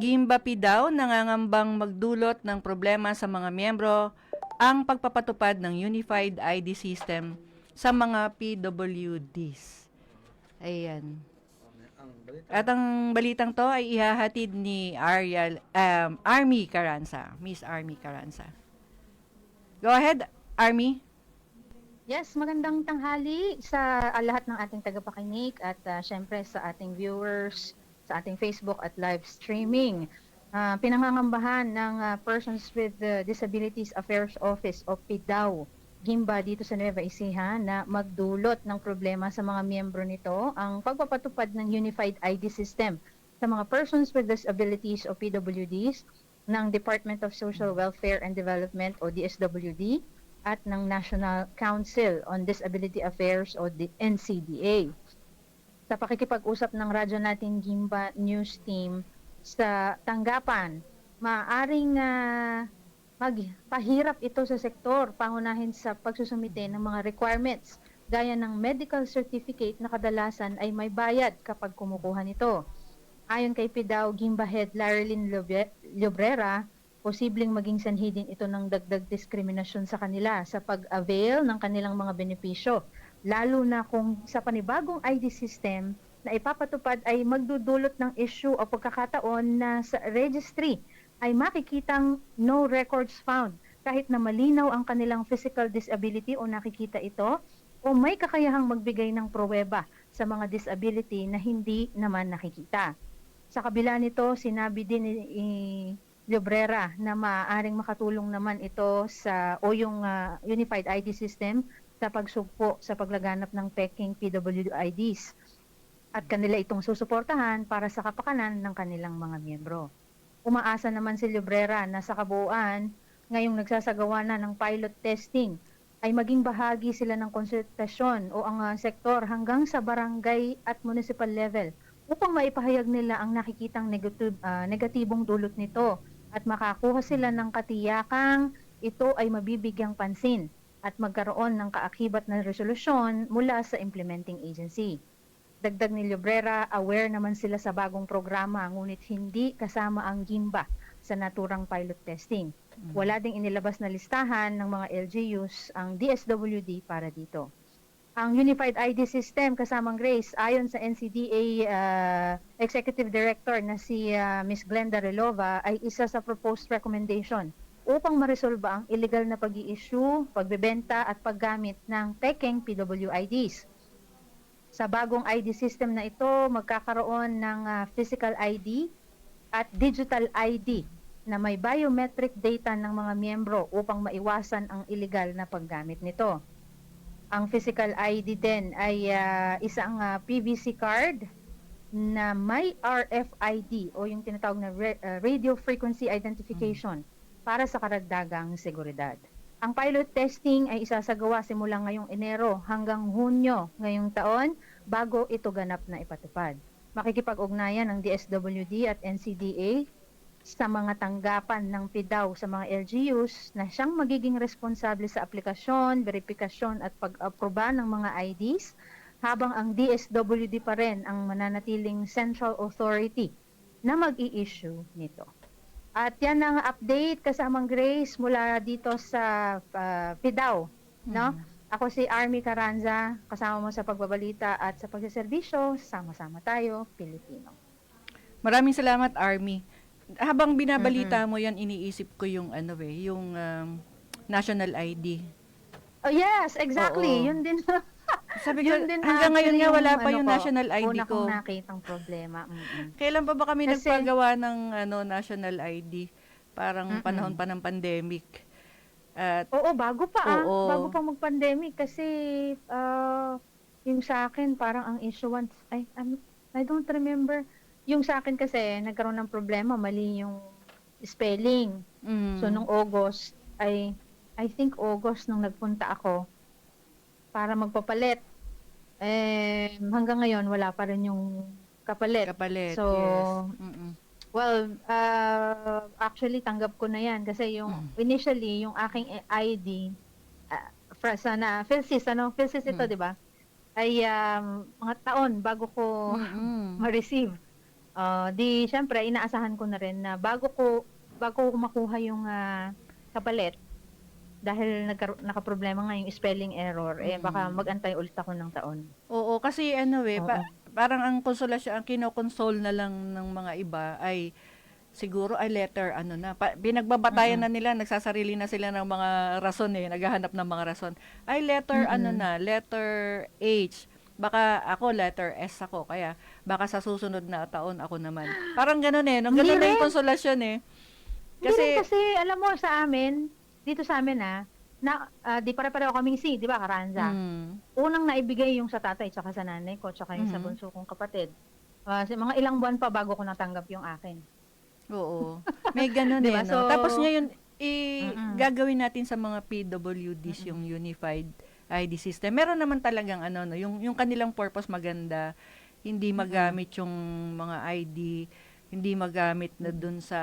Gimbapi daw nangangambang magdulot ng problema sa mga miyembro ang pagpapatupad ng Unified ID System sa mga PWDs. Ayan. At ang balitang to ay ihahatid ni Ariel, um, Army Caranza. Miss Army Caranza. Go ahead, Army. Yes, magandang tanghali sa ah, lahat ng ating tagapakinig at ah, syempre sa ating viewers sa ating Facebook at live streaming. Ah, pinangangambahan ng ah, Persons with ah, Disabilities Affairs Office o PIDAW Gimba dito sa Nueva Ecija na magdulot ng problema sa mga miyembro nito ang pagpapatupad ng Unified ID System sa mga Persons with Disabilities o PWDs ng Department of Social Welfare and Development o DSWD at ng National Council on Disability Affairs o NCDA. Sa pakikipag-usap ng radyo natin Gimba News Team sa tanggapan, maaaring ah, magpahirap ito sa sektor pangunahin sa pagsusumite ng mga requirements. Gaya ng medical certificate na kadalasan ay may bayad kapag kumukuha nito. Ayon kay PIDAW Gimba Head Larilyn Llobrera, posibleng maging sanhi din ito ng dagdag diskriminasyon sa kanila sa pag-avail ng kanilang mga benepisyo, lalo na kung sa panibagong ID system na ipapatupad ay magdudulot ng issue o pagkakataon na sa registry ay makikitang no records found kahit na malinaw ang kanilang physical disability o nakikita ito o may kakayahang magbigay ng pruweba sa mga disability na hindi naman nakikita. Sa kabila nito, sinabi din ni Llobrera na maaaring makatulong naman ito sa o yung ah, Unified ID System sa pagsugpo sa paglaganap ng peking PWIDs at kanila itong susuportahan para sa kapakanan ng kanilang mga miyembro. Umaasa naman si Llobrera na sa kabuuan, ngayong nagsasagawa na ng pilot testing, ay maging bahagi sila ng konsultasyon o ang ah, sektor hanggang sa barangay at municipal level upang maipahayag nila ang nakikitang negative, ah, negatibong dulot nito at makakuha sila ng katiyakang ito ay mabibigyang pansin at magkaroon ng kaakibat na resolusyon mula sa implementing agency. Dagdag ni Llobrera, aware naman sila sa bagong programa ngunit hindi kasama ang GIMBA sa naturang pilot testing. Wala ding inilabas na listahan ng mga LGUs ang DSWD para dito. Ang Unified ID System kasamang Grace ayon sa NCDA uh, Executive Director na si uh, Ms. Glenda Relova ay isa sa proposed recommendation upang maresolba ang illegal na pag issue pagbebenta at paggamit ng peking PWIDs. Sa bagong ID system na ito, magkakaroon ng ah, physical ID at digital ID na may biometric data ng mga miyembro upang maiwasan ang illegal na paggamit nito. Ang physical ID din ay ah, isang ah, PVC card na may RFID o yung tinatawag na re- ah, radio frequency identification para sa karagdagang seguridad. Ang pilot testing ay isasagawa simula ngayong Enero hanggang Hunyo ngayong taon bago ito ganap na ipatupad. Makikipag-ugnayan ng DSWD at NCDA sa mga tanggapan ng PIDAW sa mga LGUs na siyang magiging responsable sa aplikasyon, verifikasyon at pag-aproba ng mga IDs habang ang DSWD pa rin ang mananatiling central authority na mag-i-issue nito. At yan ang update kasamang Grace mula dito sa uh, PIDAW. No? Ako si Army Caranza, kasama mo sa pagbabalita at sa pagsaservisyo, sama-sama tayo, Pilipino. Maraming salamat, Army. Habang binabalita mo yan, iniisip ko yung ano eh, yung um, national ID. Oh yes, exactly. Oo. Yun din. Sabi ko, yun din hanggang ngayon actually nga wala pa ano yung ko, national ID una ko. kong nakitang problema. Mm-mm. Kailan pa ba kami Kasi- nagpagawa ng ano national ID? Parang Mm-mm. panahon pa ng pandemic. At Oo, bago pa ah. Oo. Bago pa mag-pandemic kasi ah, yung sa akin parang ang issuance ay um, I don't remember. Yung sa akin kasi nagkaroon ng problema, mali yung spelling. mm, So nung August ay I think August nung nagpunta ako para magpapalit. Eh hanggang ngayon wala pa rin yung kapalit. kapalit. So, yes. Mm-mm. Well, uh, actually tanggap ko na 'yan kasi yung Mm. initially yung aking ID uh, fra- sa na PhilSys ano, PhilSys ito, Mm. 'di ba? Ay um, mga taon bago ko Mm-mm. ma-receive Ah, di syempre inaasahan ko na rin na bago ko bago ko makuha yung ah, kapalit dahil nagkaro- nakaproblema nga yung spelling error, eh baka magantay ulit ako ng taon. Oo, kasi ano eh, pa- parang ang konsolasyon, ang kinokonsole na lang ng mga iba ay siguro ay letter ano na. Pa, binagbabatayan Mm-mm. na nila, nagsasarili na sila ng mga rason eh, naghahanap ng mga rason. Ay letter ano Mm-mm. na, letter H. Baka ako letter S ako, kaya baka sa susunod na taon ako naman. Parang ganun eh, nung ganun na yung konsolasyon eh. Kasi, kasi alam mo sa amin, dito sa amin ah, na ah, di pare-pareho kaming C, di ba, Karanza? mm, Unang naibigay yung sa tatay tsaka sa nanay ko tsaka yung sa Mhm. bunso kong kapatid. Ah, si- mga ilang buwan pa bago ko natanggap yung akin. Oo. May ganun Diba? eh, no? So- Tapos ngayon, i Mm-mm. gagawin natin sa mga PWDs yung Unified ID system. Meron naman talagang ano, no, yung, yung kanilang purpose maganda. Hindi magamit yung mga ID, hindi magamit na dun sa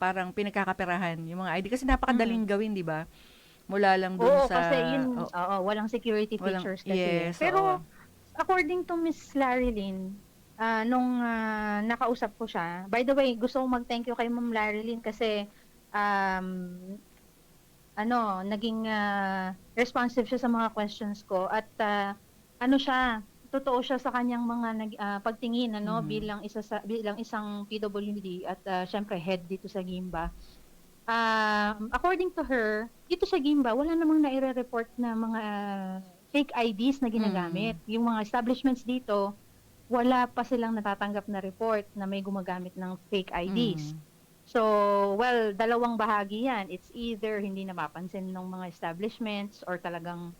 parang pinagkakaperahan yung mga ID. Kasi napakadaling gawin, di ba? Mula lang dun Oo, sa... kasi yun, oh, oo, walang security walang- features kasi. yes, Pero oo. according to Miss Larry Lynn, ah, nung ah, nakausap ko siya, by the way, gusto kong mag-thank you kay Ma'am Larry Lynn kasi um, ano, naging ah, responsive siya sa mga questions ko at ah, ano siya, totoo siya sa kanyang mga nag, ah, pagtingin ano Mhm. bilang isa sa bilang isang PWD at ah, syempre head dito sa Gimba. Um, according to her, dito sa Gimba, wala namang naire-report na mga fake IDs na ginagamit. Yung mga establishments dito, wala pa silang natatanggap na report na may gumagamit ng fake IDs. Mm. So, well, dalawang bahagi yan. It's either hindi na mapansin ng mga establishments or talagang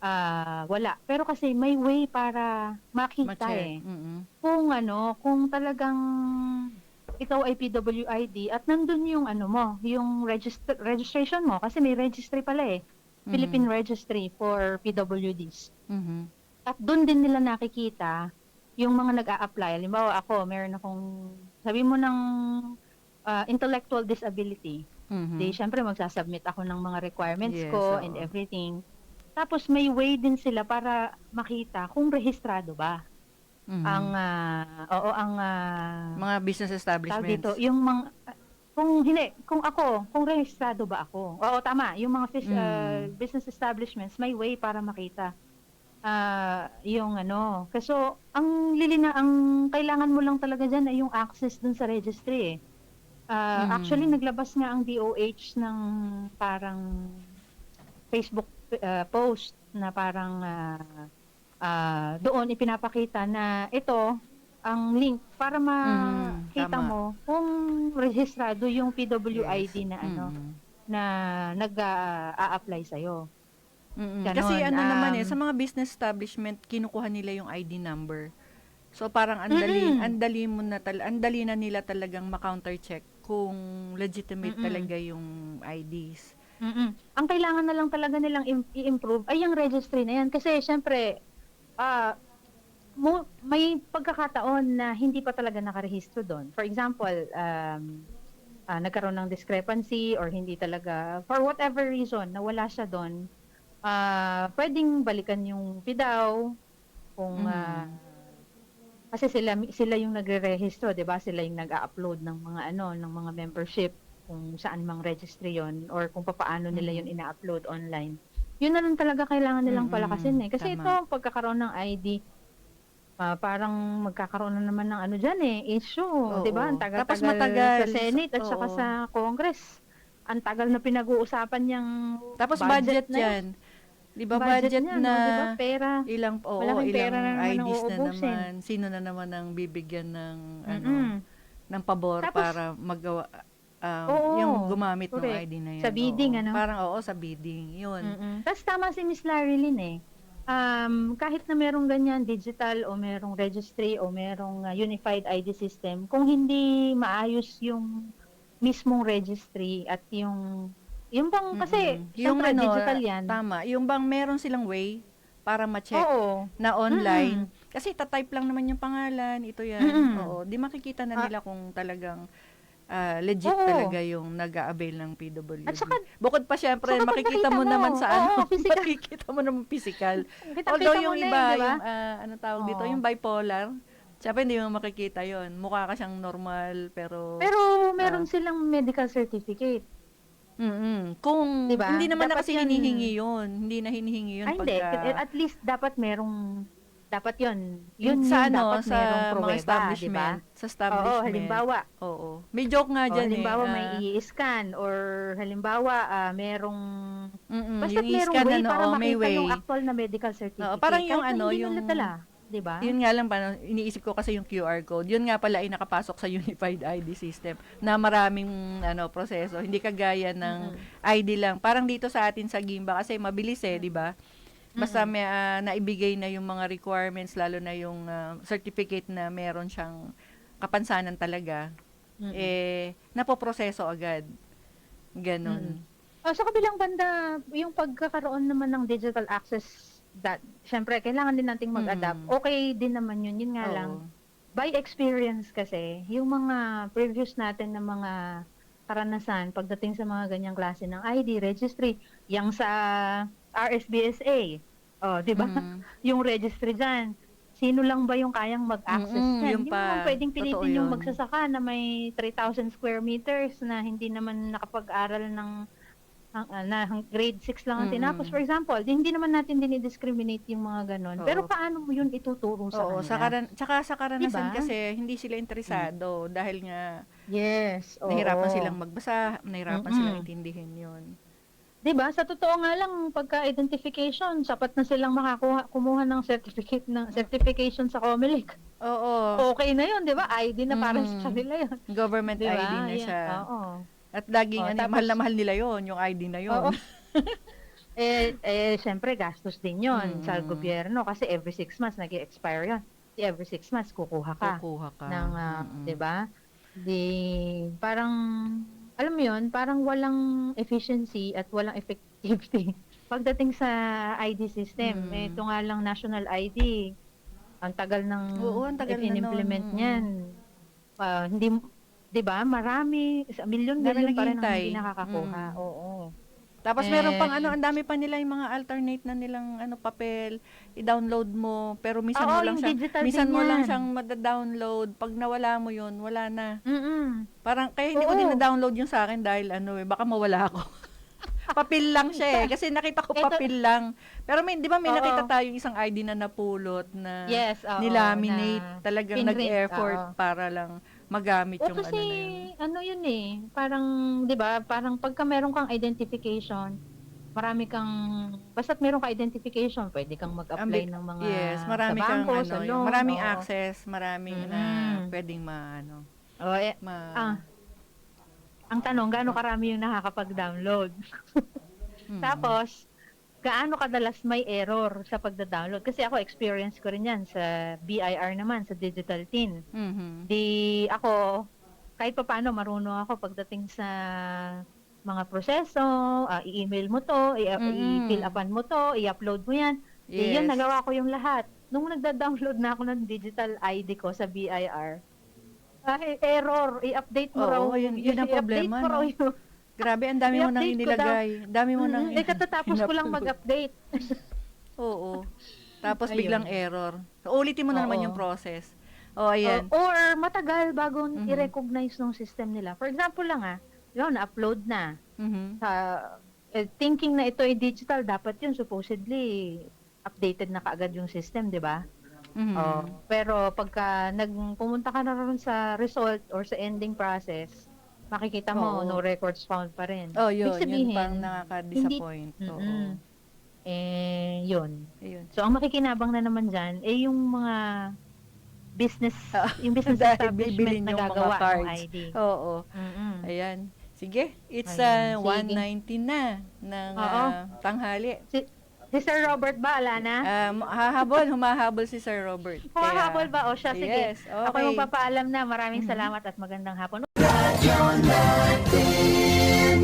ah, wala. Pero kasi may way para makita eh. Mm-mm. Kung ano, kung talagang ikaw ay PWID at nandun yung ano mo, yung register, registration mo kasi may registry pala eh. Mhm. Philippine Registry for PWDs. Mhm. At doon din nila nakikita yung mga nag-a-apply. Halimbawa ako, meron akong, sabi mo ng ah, intellectual disability. Mhm. Di, syempre magsasubmit ako ng mga requirements Yes, ko oo. and everything. Tapos may way din sila para makita kung rehistrado ba Mhm. ang ah, oo ang ah, mga business establishments. dito, yung mga kung hindi, kung ako, kung rehistrado ba ako. Oo, tama. Yung mga fis- Mm. ah, business establishments, may way para makita ah yung ano. Kaso, ang lilina, ang kailangan mo lang talaga dyan ay yung access dun sa registry eh. Ah, Mm. Actually, naglabas nga ang DOH ng parang Facebook ah, post na parang ah, ah, doon ipinapakita na ito ang link para makita tama. mo kung rehistrado yung PWID na ano Mhm. na nag-a-apply sa Mm-mm. Ganon, Kasi ano naman eh, um, sa mga business establishment, kinukuha nila yung ID number. So parang andali, Mm-mm. andali mo na tal andali na nila talagang ma-counter check kung legitimate Mm-mm. talaga yung IDs. Ang kailangan na lang talaga nilang im- i-improve ay yung registry na yan kasi syempre ah mo, may pagkakataon na hindi pa talaga nakarehistro doon. For example, um, ah, nagkaroon ng discrepancy or hindi talaga, for whatever reason, nawala siya doon, ah, pwedeng balikan yung PIDAW kung Mhm. ah, kasi sila sila yung nagre-rehistro, 'di ba? Sila yung nag-a-upload ng mga ano, ng mga membership kung saan mang registry yon or kung paano nila Mhm. yun ina-upload online. Yun na lang talaga kailangan nilang Mm-mm. palakasin eh. Kasi Tama. ito, pagkakaroon ng ID, ah, parang magkakaroon na naman ng ano dyan eh, issue. Oo. Di ba? Ang tagal-tagal Tapos matagal. sa Senate at saka Oo. sa Congress. Ang tagal na pinag-uusapan niyang Tapos budget, na yan. 'Di ba budget, niyan, na no? Di ba? Pera. ilang oo, Malaking ilang pera na naman ang IDs na uubusin. naman. Sino na naman ang bibigyan ng ano Mm-mm. ng pabor Tapos- para magawa um, Oo, yung gumamit ng correct. ID na yan. Sa bidding, oo. ano? Parang oo, sa bidding. Yun. Mm-mm. Tapos tama si Miss Larry Lynn eh. Um, kahit na merong ganyan digital o merong registry o merong uh, unified ID system, kung hindi maayos yung mismong registry at yung yung bang kasi Mm-mm. yung syempre, ano, digital yan. Tama. Yung bang meron silang way para ma-check Oo. na online. Kasi tatype lang naman yung pangalan, ito yan. Mm-mm. Oo, di makikita na Ah. nila kung talagang ah, legit Oo. talaga yung nag-a-avail ng PWD. At saka- Bukod pa syempre, saka makikita mo, mo, naman sa oo, ano, physical. makikita mo naman physical. Kita-kita Although yung na iba, eh, di ba? yung ah, ano tawag dito, Oo. yung bipolar, Siyempre, hindi mo makikita yon Mukha ka siyang normal, pero... Pero meron Ah. silang medical certificate. Mm-mm. Kung Diba? hindi naman na Dapat kasi yan- hinihingi yun. Hindi na hinihingi yun Ay, hindi. pagka... At least dapat merong dapat 'yon. Yun sa ano, dapat sa mga establishment. Sa establishment. Oo, halimbawa, Oo. May joke nga oh, dyan halimbawa eh. may ah, i-scan or halimbawa ah, merong mm-mm, basta yung merong way ano, para oh, may makita way. yung actual na medical certificate. Oo, parang yung Kahit ano, hindi yung- nila dala, di ba? Yun nga lang, paano, iniisip ko kasi yung QR code. Yun nga pala ay nakapasok sa Unified ID system na maraming ano proseso. Hindi kagaya ng ID lang. Parang dito sa atin sa Gimba kasi mabilis eh, di ba? Basta may ah, naibigay na yung mga requirements, lalo na yung ah, certificate na meron siyang kapansanan talaga, eh, napoproseso agad. Ganon. Oh, sa kabilang banda, yung pagkakaroon naman ng digital access that syempre kailangan din nating mag-adapt. Mm. Okay din naman yun. Yun nga Oo. lang. By experience kasi, yung mga previous natin na mga karanasan pagdating sa mga ganyang klase ng ID registry, yung sa RSBSA, oh, 'di ba? Mm. Yung registry diyan. Sino lang ba yung kayang mag-access Mm-mm, diyan? yun Hindi pa. naman pwedeng pilitin yung yun. magsasaka na may 3,000 square meters na hindi naman nakapag-aral ng ang- ah, na grade 6 lang ang Mm-mm. tinapos for example, di- hindi naman natin dinidiscriminate yung mga ganon. Oo. Pero paano mo yun ituturo sa Oo, kanila? sa karan tsaka sa karanasan Diba? kasi hindi sila interesado dahil nga Yes, oo. nahirapan silang magbasa, nahirapan Mm-mm. silang intindihin 'yon. 'Di ba? Sa totoo nga lang pagka identification, sapat na silang makakuha kumuha ng certificate ng certification sa COMELEC. Oo. Okay na 'yon, 'di ba? ID na para Mm. sa kanila 'yon. Government 'Di ba? ID na siya. Oo. At laging Oh, ano, tapos- mahal na mahal nila 'yon, yung ID na 'yon. Oo. eh, eh, syempre, gastos din yon sa Mm. gobyerno kasi every six months nag expire yon Every six months kukuha ka. Kukuha ka. ng ah, Mm-mm. 'di ba? Di parang alam mo 'yun, parang walang efficiency at walang effectivity pagdating sa ID system. Mm. Eh, ito nga lang national ID. Ang tagal ng Oo, ang tagal na implement nun. Mm. niyan. Ah, hindi 'di ba? Marami, sa milyon Dami milyon pa rin ang hindi nakakakuha. Mm. Oo. Tapos meron pang Eh, ano, ang dami pa nila yung mga alternate na nilang ano papel, i-download mo, pero minsan Oo, mo lang siyang minsan mo lang yan. siyang mada-download. Pag nawala mo 'yun, wala na. Mm. Parang kaya hindi ko Oo. din na-download yung sa akin dahil ano eh, baka mawala ako. papel lang siya eh. Kasi nakita ko papel lang. Pero may, di ba may Oo. nakita tayo isang ID na napulot na Yes, oo. nilaminate. na talagang nag-effort para lang magamit O yung kasi, ano na yun. ano yun eh, parang, di ba, parang pagka meron kang identification, marami kang, basta't meron ka identification, pwede kang mag-apply Ambi- ng mga yes, marami sa kang bangko, ano, sa yung loan, maraming oo. access, maraming na pwedeng ma ano, O, eh, ma ah, ang tanong, gaano karami yung nakakapag-download? Mm. Tapos, gaano kadalas may error sa pagda-download? Kasi ako, experience ko rin yan sa BIR naman, sa Digital Tin. Mhm. Di ako, kahit pa paano, marunong ako pagdating sa mga proseso, ah, i-email mo to, i- Mm-mm. i-fill upan mo to, i-upload mo yan. Di yun, nagawa ko yung lahat. Nung nagda-download na ako ng digital ID ko sa BIR, eh, error, i-update mo Oo, raw. yun- yun ang i-update problema, mo raw no? yung- Grabe, ang dami mo nang I-update ko daw. inilagay. Dami mo nang eh, katatapos ko lang in-upload. mag-update. Oo. Tapos Ayun. biglang error. So, ulitin mo na naman Oo. yung process. Oh, ayan. O- or matagal bago Mhm. i-recognize ng system nila. For example lang ah, yun, na-upload na. Mhm. sa eh, thinking na ito ay digital, dapat yun supposedly updated na kaagad yung system, di ba? Mhm. Oh, pero pagka nag pumunta ka na ron sa result or sa ending process, makikita mo Oo. no records found pa rin. Oh, yun. Ibig sabihin, yun pang nakaka-disappoint. Oo. Mm-mm. Eh, yun. Ayun. So, ang makikinabang na naman dyan, eh yung mga business, Ah, yung business dahil bibilin establishment na yung mga gagawa ng cards. ID. Oo. Mm-mm. Ayan. Sige, it's Ayan, uh, sige. 1.19 na ng Oo. uh, tanghali. Si, si Sir Robert ba, ala na? Um, hahabol, humahabol si Sir Robert. Humahabol ba? O siya, sige. Yes, Ako okay. yung magpapaalam na. Maraming salamat at magandang hapon. Radyo natin